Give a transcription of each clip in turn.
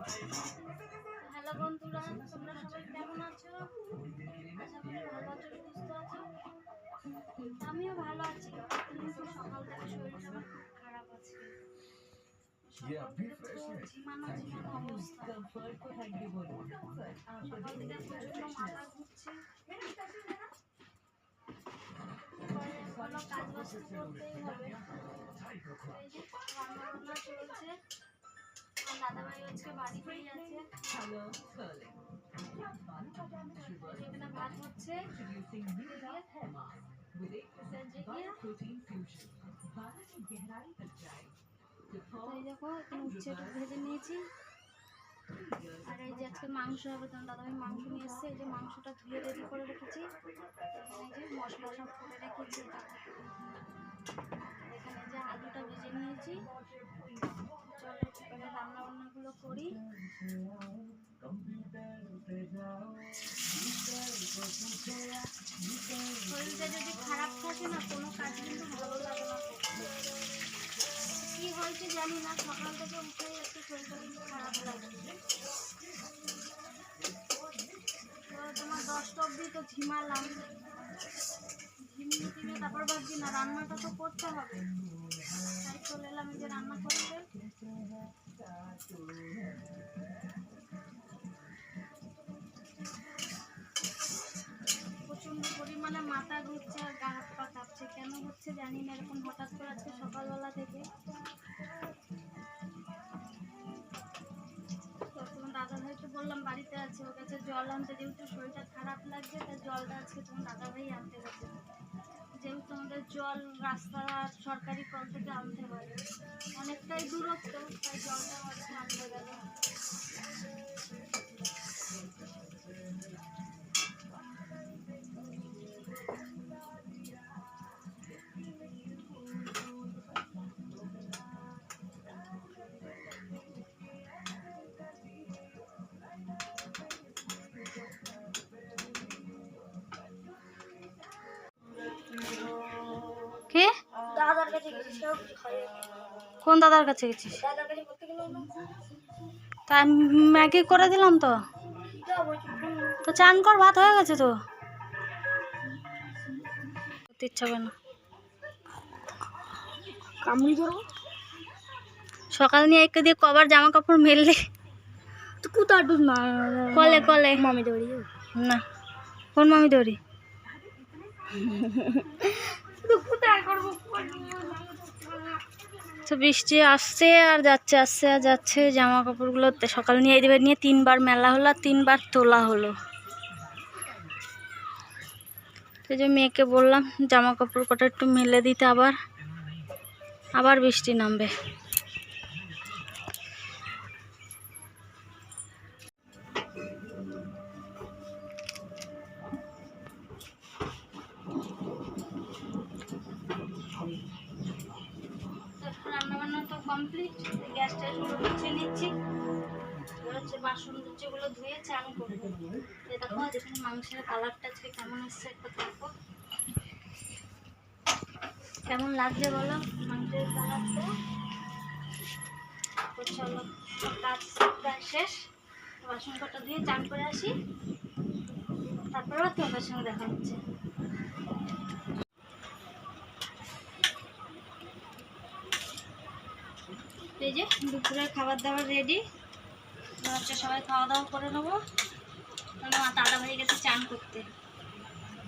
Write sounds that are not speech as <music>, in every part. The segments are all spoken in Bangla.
হ্যালো বন্ধুরা তোমরা সবাই কেমন আছো? আশা করি ভালো আছো সুস্থ আছো। আমিও ভালো আছি। কিন্তু সকাল থেকে শরীরটা আমার খুব খারাপ আছে। কাজ বাজ করতেই হবে। রান্না বান্না চলছে। দাদাভাই আজকে বাড়ি ফিরে যাচ্ছে এখানে ভাত হচ্ছে। দেখো, এখানে ভেজে নিয়েছি। আর এই যে আজকে মাংস হবে, তোমার দাদাভাই মাংস নিয়ে এসছে। এই যে মাংসটা ধুয়ে রেডি করে রেখেছি। এখানে যে মশলা সব করে রেখেছি। এখানে যে আলুটা ভেজে নিয়েছি। রান্না করি। শরীরটা যদি খারাপ থাকে না, কোনো কাজ কিন্তু ভালো লাগে না। কি হয়েছে জানি না, সকাল থেকে উঠে একটু শরীরটা কিন্তু খারাপ লাগে তোমার দশটা অবধি তো ঝিমালাম ঝিমিয়ে তারপর ভাবছি না, রান্নাটা তো করতে হবে। তাই চলে এলাম যে রান্না করতে প্রচণ্ড পরিমাণে মাথা ঘুরছে আর গা হাত পা কাঁপছে। কেন হচ্ছে জানি না, এরকম হঠাৎ করে আজকে সকালবেলা থেকে। তো তোমার দাদা ভাইকে বললাম, বাড়িতে আছে, ওর কাছে জল আনতে যেহেতু শরীরটা খারাপ লাগছে, তাই জলটা আজকে তোমার দাদা ভাই আনতে গেছে। জল রাস্তা সরকারি কল থেকে আনতে হয়। অনেকটাই দূরত্ব তাই জলটা আজকে আনতে গেল। কোন দাদার কাছে গেছিস? দাদার কাছে করতে গেলাম না তা ম্যাগি করে দিলাম তো। তো চান কর ভাত হয়ে গেছে তো। ইচ্ছা হবে না। কামড়ি ধরবো? সকাল নিয়ে একে দিয়ে কবার জামা কাপড় মেললে না কলে কলে। মামি দৌড়ি। না কোন মামি দৌড়ি? <laughs> তো বৃষ্টি আসছে আর যাচ্ছে, আসছে আর যাচ্ছে। জামা কাপড়গুলো সকাল নিয়ে দেবে নিয়ে তিনবার মেলা হলো আর তিনবার তোলা হলো। সেই যে মেয়েকে বললাম জামা কাপড় কটা একটু মেলে দিতে আবার। আবার বৃষ্টি নামবে। গ্যাস ট্যাসগুলো মুছে নিচ্ছি। হচ্ছে বাসন যেগুলো ধুয়ে চান করব। দেখো দেখুন মাংসের কালারটা আজকে কেমন এসছে একটা দেখো। কেমন লাগছে বলো? মাংসের কালারটা? চলো কাজ প্রায় শেষ। বাসন কটা ধুয়ে চান করে আসি। তারপর তোমাদের সঙ্গে দেখা হচ্ছে। এই যে দুপুরের খাবার দাবার রেডি হচ্ছে সবাই খাওয়া দাওয়া করে নেব। আমার দাদা ভাই গেছে চান করতে।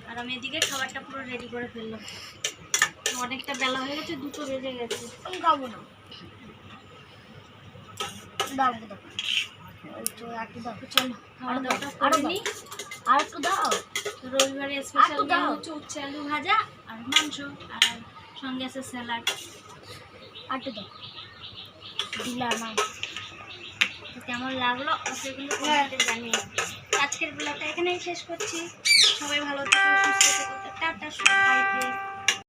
আর আমি এদিকে খাবারটা পুরো রেডি করে ফেললাম। অনেকটা বেলা হয়ে গেছে দুটো বেজে গেছে। আমি খাব না। দাও দাও। তো একটু দাও চলো। খাওয়া দাওয়াটা করে নিই আর একটু দাও। রবিবারে স্পেশাল হচ্ছে উচ্ছে আলু ভাজা আর মাংস আর সঙ্গে আছে স্যালাড। আর একটু দাও। দিলাম কেমন লাগল? অবশ্যই কিন্তু জানিয়ে। আজকের বেলাটা এখানেই শেষ করছি। সবাই ভালো থেকো সুস্থ থেকো। টাটা সবাইকে।